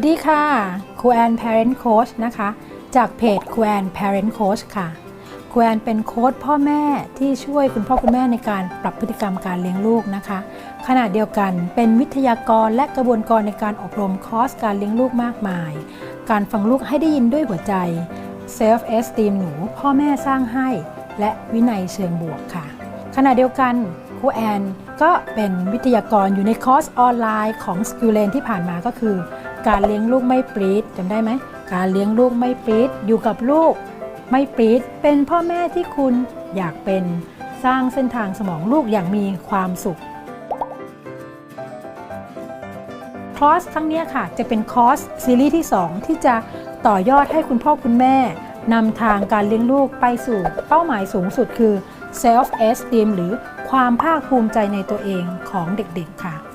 วัสดีค่ะครูแอน Parent Coach นะคะ จากเพจครูแอน Parent Coach ค่ะครูแอนเป็นโค้ชพ่อแม่ที่ช่วยคุณพ่อคุณแม่ในการปรับพฤติกรรมการเลี้ยงลูกนะคะ ขณะเดียวกันเป็นวิทยากรและกระบวนการในการอบรมคอร์สการเลี้ยงลูกมากมาย การฟังลูกให้ได้ยินด้วยหัวใจ Self Esteem หนูพ่อแม่สร้างให้ และวินัยเชิงบวกค่ะ ขณะเดียวกันครูแอนก็เป็นวิทยากรอยู่ในคอร์สออนไลน์ของ s k i l l a n ที่ผ่านมาก็คือ การเลี้ยงลูกไม่ปรีดจำได้ไหมการเลี้ยงลูกไม่ปรีดอยู่กับลูก ไม่ปรีดเป็นพ่อแม่ที่คุณอยากเป็นสร้างเส้นทางสมองลูกอย่างมีความสุขคอร์สครั้งเนี้ยค่ะจะเป็นคอร์สซีรีส์ที่ 2 ที่จะต่อยอดให้คุณพ่อคุณแม่นำทางการเลี้ยงลูกไปสู่เป้าหมายสูงสุดคือ self esteem หรือความภาคภูมิใจในตัวเองของเด็กๆค่ะ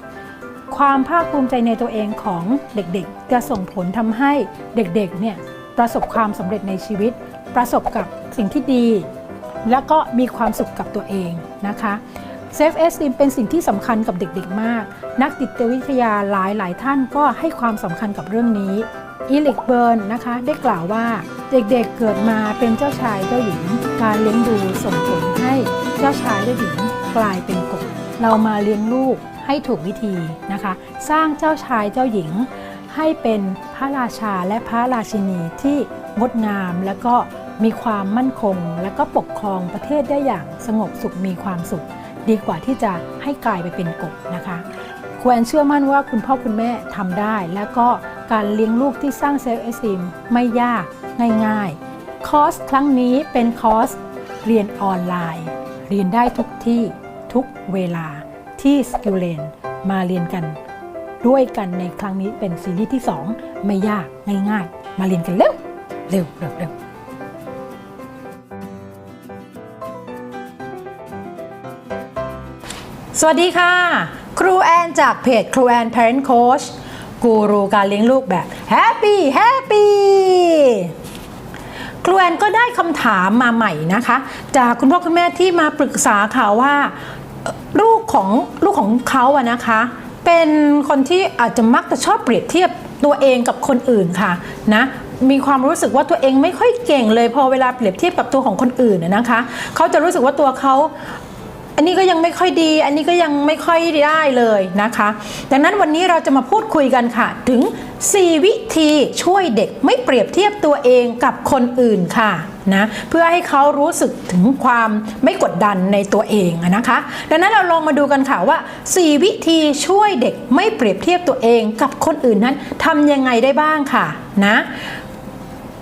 ความภาคภูมิใจในตัวเองของเด็กๆ จะส่งผลทำให้เด็กๆเนี่ยประสบความสำเร็จในชีวิต ประสบกับสิ่งที่ดี แล้วก็มีความสุขกับตัวเองนะคะ Self Esteem เป็นสิ่งที่สำคัญกับเด็กๆมาก นักจิตวิทยาหลายหลายๆท่านก็ให้ความสำคัญกับเรื่องนี้อีลิกเบิร์นนะคะได้กล่าวว่าเด็กๆเกิดมาเป็นเจ้าชายเจ้าหญิง การเลี้ยงดูส่งผลให้เจ้าชายเจ้าหญิงกลายเป็นกบเรามาเลี้ยงลูก ให้ถูกวิธีนะคะ สร้างเจ้าชายเจ้าหญิง ให้เป็นพระราชาและพระราชินีที่งดงามและก็มีความมั่นคง และก็ปกครองประเทศได้อย่างสงบสุขมีความสุข ดีกว่าที่จะให้กลายไปเป็นกบนะคะควรเชื่อมั่นว่าคุณพ่อคุณแม่ทำได้ และก็การเลี้ยงลูกที่สร้างเซลล์เอสติมไม่ยากง่ายๆคอร์สครั้งนี้เป็นคอร์สเรียนออนไลน์ เรียนได้ทุกที่ทุกเวลา ที่ s k i l l a n มาเรียนกันด้วยกันในครั้งนี้เป็นซีรีส์ที่ 2 ไม่ยากง่ายๆ มาเรียนกันเร็ว เร็วเร็วเร็วสวัสดีค่ะ ครูแอนจากเพจครูแอน Parent Coach กูรูการเลี้ยงลูกแบบ Happy Happy ครูแอนก็ได้คำถามมาใหม่นะคะ จากคุณพ่อคุณแม่ที่มาปรึกษาค่ะว่าลูก ของลูกของเขาอะนะคะ เป็นคนที่อาจจะมักจะชอบเปรียบเทียบตัวเองกับคนอื่นค่ะนะมีความรู้สึกว่าตัวเองไม่ค่อยเก่งเลยพอเวลาเปรียบเทียบกับตัวของคนอื่นน่ะนะคะ เขาจะรู้สึกว่าตัวเขา อันนี้ก็ยังไม่ค่อยดี อันนี้ก็ยังไม่ค่อยได้เลยนะคะ ดังนั้นวันนี้เราจะมาพูดคุยกันค่ะ ถึง 4 วิธีช่วยเด็กไม่เปรียบเทียบตัวเองกับคนอื่นค่ะนะเพื่อให้เขารู้สึกถึงความไม่กดดันในตัวเองนะคะ ดังนั้นเราลองมาดูกันค่ะว่า 4 วิธีช่วยเด็กไม่เปรียบเทียบตัวเองกับคนอื่นนั้นทำยังไงได้บ้างค่ะนะ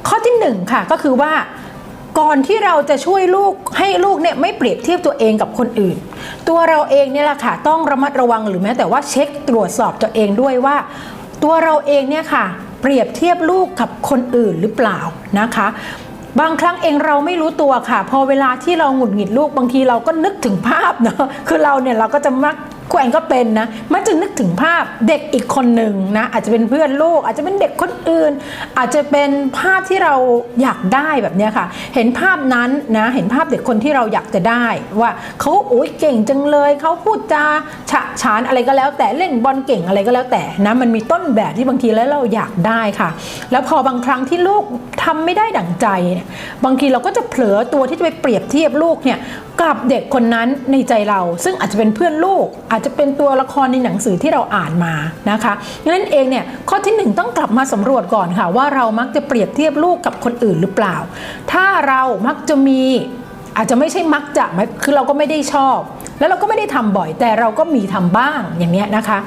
ข้อที่หนึ่งค่ะก็คือว่า ก่อนที่เราจะช่วยลูกให้ลูกเนี่ยไม่เปรียบเทียบตัวเองกับคนอื่น ตัวเราเองเนี่ยแหละค่ะต้องระมัดระวังหรือแม้แต่ว่าเช็คตรวจสอบตัวเองด้วยว่า ตัวเราเองเนี่ยค่ะ เปรียบเทียบลูกกับคนอื่นหรือเปล่านะคะบางครั้งเองเราไม่รู้ตัวค่ะ พอเวลาที่เราหงุดหงิดลูกบางทีเราก็นึกถึงภาพเนาะคือเราเนี่ยเราก็จะมัก แกว่งก็เป็นนะ มักจะนึกถึงภาพเด็กอีกคนหนึ่งนะ อาจจะเป็นเพื่อนลูก อาจจะเป็นเด็กคนอื่น อาจจะเป็นภาพที่เราอยากได้แบบนี้ค่ะ เห็นภาพนั้นนะเห็นภาพเด็กคนที่เราอยากจะได้ ว่าเขาโอ้ยเก่งจังเลยเขาพูดจาฉะฉานอะไรก็แล้ว แต่เล่นบอลเก่งอะไรก็แล้วแต่นะมันมีต้นแบบที่บางทีแล้วเราอยากได้ค่ะ แล้วพอบางครั้งที่ลูกทำไม่ได้ดั่งใจ บางทีเราก็จะเผลอตัวที่จะไปเปรียบเทียบลูกเนี่ย กับเด็กคนนั้นในใจเรา ซึ่งอาจจะเป็นเพื่อนลูก อาจจะเป็นตัวละครในหนังสือที่เราอ่านมานะคะงนั้นเองเนี่ยข้อที่หนึ่งต้องกลับมาสำรวจก่อนค่ะ ว่าเรามักจะเปรียบเทียบลูกกับคนอื่นหรือเปล่า ถ้าเรามักจะมีอาจจะไม่ใช่มักจะคือเราก็ไม่ได้ชอบ แล้วเราก็ไม่ได้ทำบ่อยแต่เราก็มีทำบ้างอย่างเนี้ยนะคะ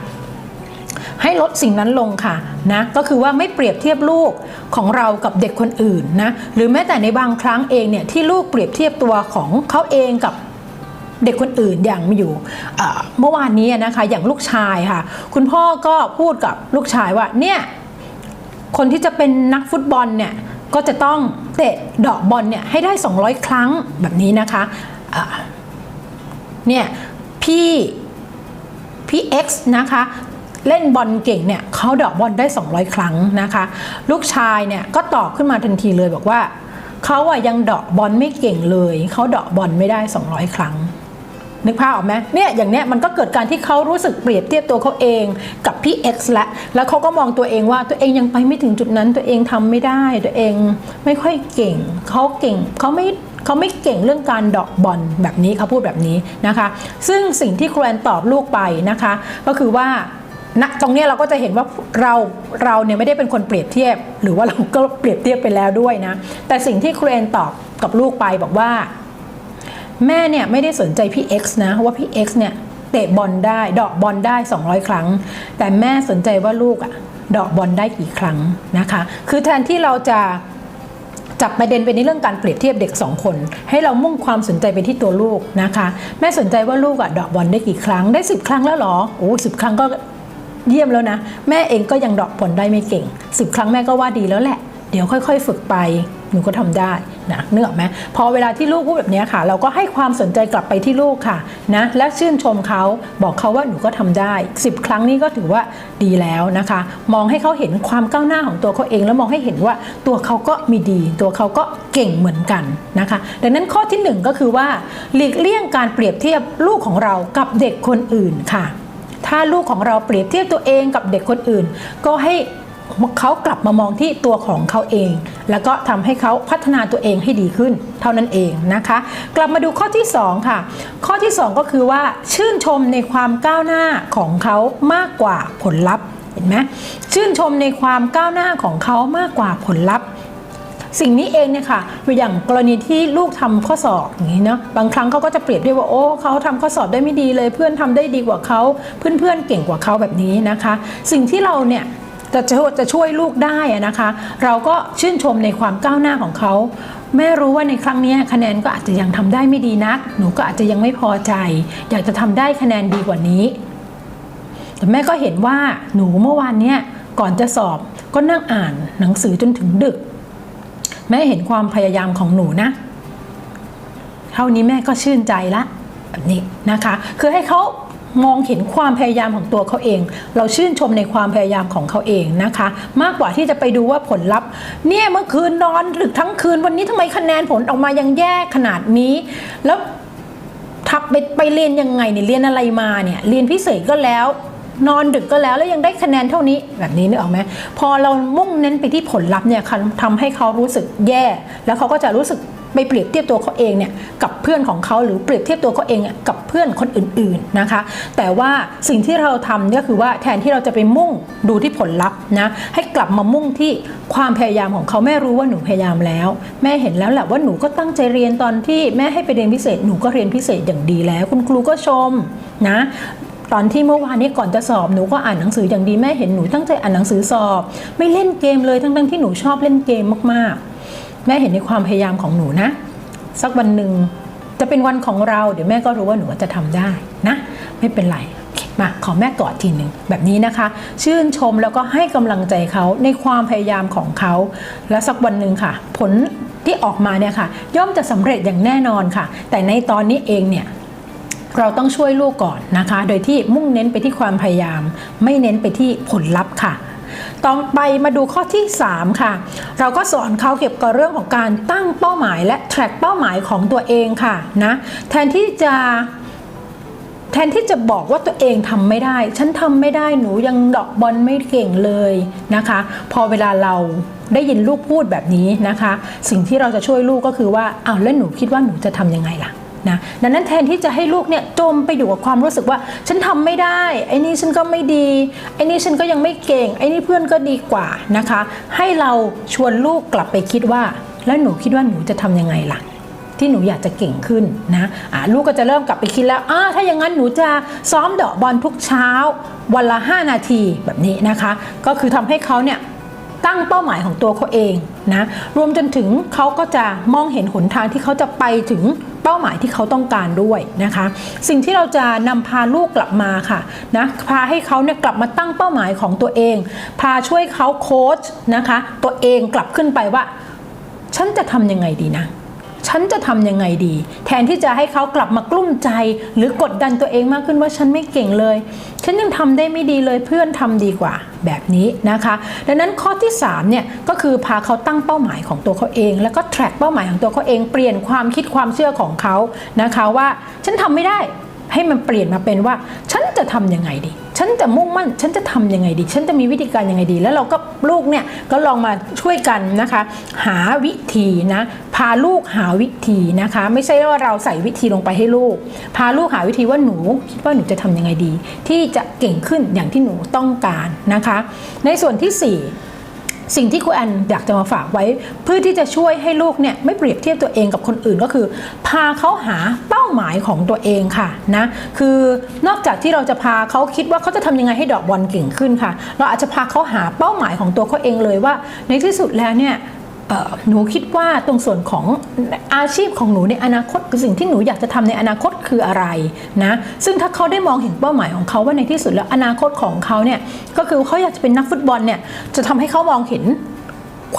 ให้ลดสิ่งนั้นลงค่ะนะก็คือว่าไม่เปรียบเทียบลูกของเรากับเด็กคนอื่นนะหรือแม้แต่ในบางครั้งเองเนี่ยที่ลูกเปรียบเทียบตัวของเขาเองกับเด็กคนอื่นอย่างมีอยู่เมื่อวานนี้นะคะอย่างลูกชายค่ะ คุณพ่อก็พูดกับลูกชายว่าเนี่ยคนที่จะเป็นนักฟุตบอลเนี่ยก็จะต้องเตะดอกบอลเนี่ยให้ได้ 200 ครั้งแบบนี้นะคะเนี่ยพี่พี่ X นะคะ เล่นบอลเก่งเนี่ยเขาดอกบอลได้ 200 ครั้งนะคะ ลูกชายเนี่ยก็ตอบขึ้นมาทันทีเลยบอกว่าเขาอะยังดอกบอลไม่เก่งเลยเขาดอกบอลไม่ได้ 200 ครั้งนึกภาพออกไหมเนี่ยอย่างเนี้ยมันก็เกิดการที่เขารู้สึกเปรียบเทียบตัวเขาเองกับพี่ X ละแล้วเขาก็มองตัวเองว่าตัวเองยังไปไม่ถึงจุดนั้น ตัวเองทำไม่ได้ตัวเองไม่ค่อยเก่งเขาเก่งเขาไม่เขาไม่เก่งเรื่องการดอกบอลแบบนี้เขาพูดแบบนี้นะคะ ซึ่งสิ่งที่ครูแอนตอบลูกไปนะคะ ก็คือว่า ณตรงนี้เราก็จะเห็นว่าเราเราเนี่ยไม่ได้เป็นคนเปรียบเทียบ หรือว่าเราก็เปรียบเทียบไปแล้วด้วยนะ แต่สิ่งที่ครูแอนตอบกับลูกไปบอกว่า แม่เนี่ยไม่ได้สนใจพี่ X นะว่าพี่ X เนี่ยเตะบอลได้ดอกบอลได้ 200 ครั้ง แต่แม่สนใจว่าลูกอะดอกบอลได้กี่ครั้งนะคะ คือแทนที่เราจะจับประเด็นไปในเรื่องการเปรียบเทียบเด็ก 2 คน ให้เรามุ่งความสนใจไปที่ตัวลูกนะคะ แม่สนใจว่าลูกอะดอกบอลได้กี่ครั้งได้ 10 ครั้งแล้วหรอโอ้สิบครั้งก็ เยี่ยมแล้วนะ แม่เองก็ยังดอกบอลได้ไม่เก่ง 10 ครั้งแม่ก็ว่าดีแล้วแหละ เดี๋ยวค่อย ๆ ฝึกไปหนูก็ทำได้นะเนื้อไหมพอเวลาที่ลูกพูดแบบนี้ค่ะ เราก็ให้ความสนใจกลับไปที่ลูกค่ะนะและชื่นชมเขาบอกเขาว่าหนูก็ทำได้ 10 ครั้งนี้ก็ถือว่าดีแล้วนะคะ มองให้เขาเห็นความก้าวหน้าของตัวเขาเอง แล้วมองให้เห็นว่าตัวเขาก็มีดี ตัวเขาก็เก่งเหมือนกันนะคะ ดังนั้นข้อที่หนึ่งก็คือว่า หลีกเลี่ยงการเปรียบเทียบลูกของเรากับเด็กคนอื่นค่ะ ถ้าลูกของเราเปรียบเทียบตัวเองกับเด็กคนอื่น ก็ให้เขากลับมามองที่ตัวของเขาเอง แล้วก็ทำให้เขาพัฒนาตัวเองให้ดีขึ้น เท่านั้นเองนะคะ กลับมาดูข้อที่สองค่ะ ข้อที่สองก็คือว่าชื่นชมในความก้าวหน้าของเขามากกว่าผลลัพธ์เห็นไหมชื่นชมในความก้าวหน้าของเขามากกว่าผลลัพธ์ สิ่งนี้เองเนี่ยค่ะอย่างกรณีที่ลูกทำข้อสอบอย่างนี้เนาะบางครั้งเขาก็จะเปรียบเทียบว่าโอ้เขาทำข้อสอบได้ไม่ดีเลย เพื่อนทำได้ดีกว่าเขาเพื่อนๆเก่งกว่าเขาแบบนี้นะคะ สิ่งที่เราเนี่ยจะจะช่วยลูกได้นะคะ เราก็ชื่นชมในความก้าวหน้าของเขาแม่รู้ว่าในครั้งนี้คะแนนก็อาจจะยังทำได้ไม่ดีนัก หนูก็อาจจะยังไม่พอใจ อยากจะทำได้คะแนนดีกว่านี้ แต่แม่ก็เห็นว่าหนูเมื่อวานเนี้ยก่อนจะสอบก็นั่งอ่านหนังสือจนถึงดึก แม่เห็นความพยายามของหนูนะ เท่านี้แม่ก็ชื่นใจละแบบนี้นะคะ คือให้เขามองเห็นความพยายามของตัวเขาเอง เราชื่นชมในความพยายามของเขาเองนะคะ มากกว่าที่จะไปดูว่าผลลัพธ์ เนี่ยเมื่อคืนนอนดึกทั้งคืนวันนี้ทำไมคะแนนผลออกมายังแย่ขนาดนี้ แล้วทับไปไปเรียนยังไงเนี่ยเรียนอะไรมาเนี่ยเรียนพิเศษก็แล้ว นอนดึกก็แล้วแล้วยังได้คะแนนเท่านี้แบบนี้นึกออกไหมพอเรามุ่งเน้นไปที่ผลลัพธ์เนี่ยทำให้เขารู้สึกแย่ แล้วเขาก็จะรู้สึกไปเปรียบเทียบตัวเขาเองเนี่ยกับเพื่อนของเขาหรือเปรียบเทียบตัวเขาเองกับเพื่อนคนอื่นๆนะคะ แต่ว่าสิ่งที่เราทำเนี่ยคือว่าแทนที่เราจะไปมุ่งดูที่ผลลัพธ์นะให้กลับมามุ่งที่ความพยายามของเขาแม่รู้ว่าหนูพยายามแล้ว แม่เห็นแล้วแหละว่าหนูก็ตั้งใจเรียนตอนที่แม่ให้ไปเรียนพิเศษ หนูก็เรียนพิเศษอย่างดีแล้ว คุณครูก็ชมนะ ตอนที่เมื่อวานนี้ก่อนจะสอบหนูก็อ่านหนังสืออย่างดีแม่เห็นหนูตั้งใจอ่านหนังสือสอบ ไม่เล่นเกมเลยทั้งๆที่หนูชอบเล่นเกมมากๆ แม่เห็นในความพยายามของหนูนะ สักวันหนึ่งจะเป็นวันของเรา เดี๋ยวแม่ก็รู้ว่าหนูจะทำได้นะ ไม่เป็นไรมาขอแม่กอดทีหนึ่งแบบนี้นะคะ ชื่นชมแล้วก็ให้กำลังใจเขาในความพยายามของเขา และสักวันหนึ่งค่ะ ผลที่ออกมาเนี่ยค่ะ ย่อมจะสำเร็จอย่างแน่นอนค่ะ แต่ในตอนนี้เองเนี่ย เราต้องช่วยลูกก่อนนะคะ โดยที่มุ่งเน้นไปที่ความพยายาม ไม่เน้นไปที่ผลลัพธ์ค่ะต่อไปมาดูข้อที่ 3 ค่ะ เราก็สอนเขาเกี่ยวกับเรื่องของการตั้งเป้าหมายและ track เป้าหมายของตัวเองค่ะนะแทนที่จะแทนที่จะบอกว่าตัวเองทำไม่ได้ ฉันทำไม่ได้หนูยังดอกบอลไม่เก่งเลยนะคะ พอเวลาเราได้ยินลูกพูดแบบนี้นะคะ สิ่งที่เราจะช่วยลูกก็คือว่าอ้าวแล้วหนูคิดว่าหนูจะทำยังไงล่ะ นะดังนั้นแทนที่จะให้ลูกเนี่ยจมไปอยู่กับความรู้สึกว่า ฉันทำไม่ได้ไอ้นี่ฉันก็ไม่ดีไอ้นี่ฉันก็ยังไม่เก่งไอ้นี่เพื่อนก็ดีกว่านะคะ ให้เราชวนลูกกลับไปคิดว่า แล้วหนูคิดว่าหนูจะทำยังไงล่ะที่หนูอยากจะเก่งขึ้นนะอ่าลูกก็จะเริ่มกลับไปคิดแล้วอ่าถ้าอย่างนั้นหนูจะซ้อมเดาะบอลทุกเช้า วันละ 5 นาทีแบบนี้นะคะ ก็คือทำให้เขาเนี่ยตั้งเป้าหมายของตัวเขาเองนะ รวมจนถึงเขาก็จะมองเห็นหนทางที่เขาจะไปถึง เป้าหมายที่เขาต้องการด้วยนะคะ สิ่งที่เราจะนำพาลูกกลับมาค่ะนะพาให้เขาเนี่ยกลับมาตั้งเป้าหมายของตัวเอง พาช่วยเขาโค้ชนะคะ ตัวเองกลับขึ้นไปว่า ฉันจะทำยังไงดีนะ ฉันจะทำยังไงดี แทนที่จะให้เขากลับมากลุ้มใจ หรือกดดันตัวเองมากขึ้นว่าฉันไม่เก่งเลย ฉันยังทำได้ไม่ดีเลยเพื่อนทำดีกว่าแบบนี้นะคะ ดังนั้นข้อที่3เนี่ยก็คือพาเขาตั้งเป้าหมายของตัวเขาเอง แล้วก็ track เป้าหมายของตัวเขาเองเปลี่ยนความคิดความเชื่อของเขานะคะว่าฉันทำไม่ได้ให้มันเปลี่ยนมาเป็นว่า ฉันจะทำยังไงดี ฉันจะมุ่งมั่น ฉันจะทำยังไงดี ฉันจะมีวิธีการยังไงดี แล้วเราก็ลูกเนี่ยก็ลองมาช่วยกันนะคะ หาวิธีนะ พาลูกหาวิธีนะคะ ไม่ใช่ว่าเราใส่วิธีลงไปให้ลูก พาลูกหาวิธีว่าหนูคิดว่าหนูจะทำยังไงดี ที่จะเก่งขึ้นอย่างที่หนูต้องการนะคะ ในส่วนที่สี่ สิ่งที่ครูแอนอยากจะมาฝากไว้ เพื่อที่จะช่วยให้ลูกเนี่ยไม่เปรียบเทียบตัวเองกับคนอื่นก็คือ พาเขาหาเป้าหมายของตัวเองค่ะนะคือนอกจากที่เราจะพาเขาคิดว่าเขาจะทำยังไงให้ดอกบอลเก่งขึ้นค่ะ เราอาจจะพาเขาหาเป้าหมายของตัวเขาเองเลยว่า ในที่สุดแล้วเนี่ย หนูคิดว่าตรงส่วนของอาชีพของหนูในอนาคตคือสิ่งที่หนูอยากจะทำในอนาคตคืออะไรนะซึ่งถ้าเขาได้มองเห็นเป้าหมายของเขาว่าในที่สุดแล้วอนาคตของเขาเนี่ยก็คือเขาอยากจะเป็นนักฟุตบอลเนี่ยจะทำให้เขามองเห็น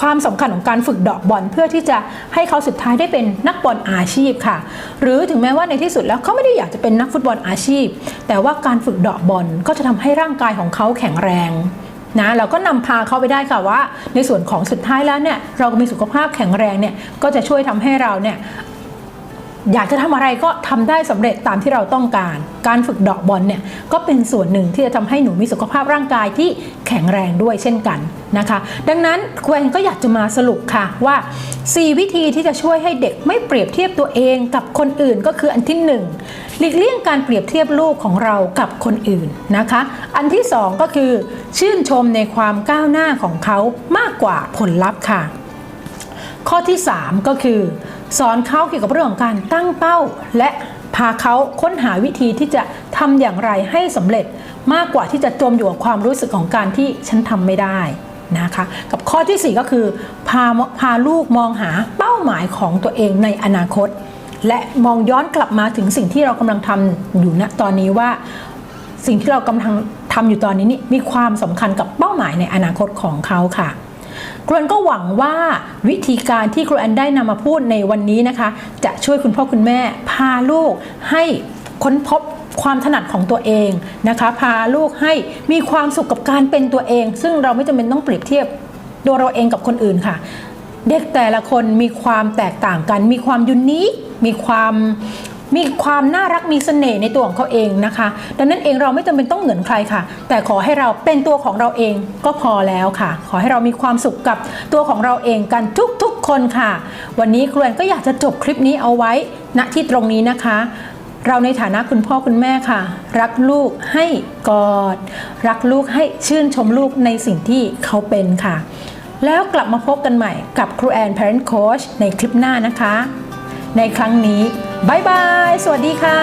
ความสำคัญของการฝึกดอกบอลเพื่อที่จะให้เขาสุดท้ายได้เป็นนักบอลอาชีพค่ะ หรือถึงแม้ว่าในที่สุดแล้วเขาไม่ได้อยากจะเป็นนักฟุตบอลอาชีพ แต่ว่าการฝึกดอกบอลก็จะทำให้ร่างกายของเขาแข็งแรง นะเราก็นำพาเขาไปได้ค่ะว่า ในส่วนของสุดท้ายแล้วเนี่ยเรามีสุขภาพแข็งแรงเนี่ยก็จะช่วยทำให้เราเนี่ย อยากจะทำอะไรก็ทำได้สำเร็จตามที่เราต้องการ การฝึกดอกบอลเนี่ยก็เป็นส่วนหนึ่งที่จะทำให้หนูมีสุขภาพร่างกายที่แข็งแรงด้วยเช่นกันนะคะ ดังนั้นครูแอนก็อยากจะมาสรุปค่ะว่า 4 วิธีที่จะช่วยให้เด็กไม่เปรียบเทียบตัวเองกับคนอื่นก็คืออันที่ 1 หลีกเลี่ยงการเปรียบเทียบลูกของเรากับคนอื่นนะคะ อันที่ 2 ก็คือ ชื่นชมในความก้าวหน้าของเขามากกว่าผลลัพธ์ค่ะ ข้อที่ 3 ก็คือ สอนเขาเกี่ยวกับเรื่องของการตั้งเป้า และพาเขาค้นหาวิธีที่จะทำอย่างไรให้สำเร็จมากกว่าที่จะจมอยู่กับความรู้สึกของการที่ฉันทำไม่ได้นะคะกับข้อทีสี่ 4 ก็คือพาพาลูกมองหาเป้าหมายของตัวเองในอนาคต และมองย้อนกลับมาถึงสิ่งที่เรากำลังทำอยู่ณตอนนี้ว่า สิ่งที่เรากำลังทำอยู่ตอนนี้นี่มีความสำคัญกับเป้าหมายในอนาคตของเขาค่ะ ครูแอนก็หวังว่าวิธีการที่ครูแอนได้นำมาพูดในวันนี้นะคะ จะช่วยคุณพ่อคุณแม่พาลูกให้ค้นพบความถนัดของตัวเองนะคะ พาลูกให้มีความสุขกับการเป็นตัวเอง ซึ่งเราไม่จำเป็นต้องเปรียบเทียบตัวเราเองกับคนอื่นค่ะ เด็กแต่ละคนมีความแตกต่างกัน มีความยูนิคมีความ มีความน่ารักมีเสน่ห์ในตัวของเขาเองนะคะ ดังนั้นเองเราไม่จำเป็นต้องเหมือนใครค่ะ แต่ขอให้เราเป็นตัวของเราเองก็พอแล้วค่ะ ขอให้เรามีความสุขกับตัวของเราเองกันทุกๆคนค่ะ วันนี้ครูแอนก็อยากจะจบคลิปนี้เอาไว้ณที่ตรงนี้นะคะ เราในฐานะคุณพ่อคุณแม่ค่ะ รักลูกให้กอด รักลูกให้ชื่นชมลูกในสิ่งที่เขาเป็นค่ะ แล้วกลับมาพบกันใหม่กับครูแอน Parent Coach ในคลิปหน้านะคะ ในครั้งนี้ บายบาย สวัสดีค่ะ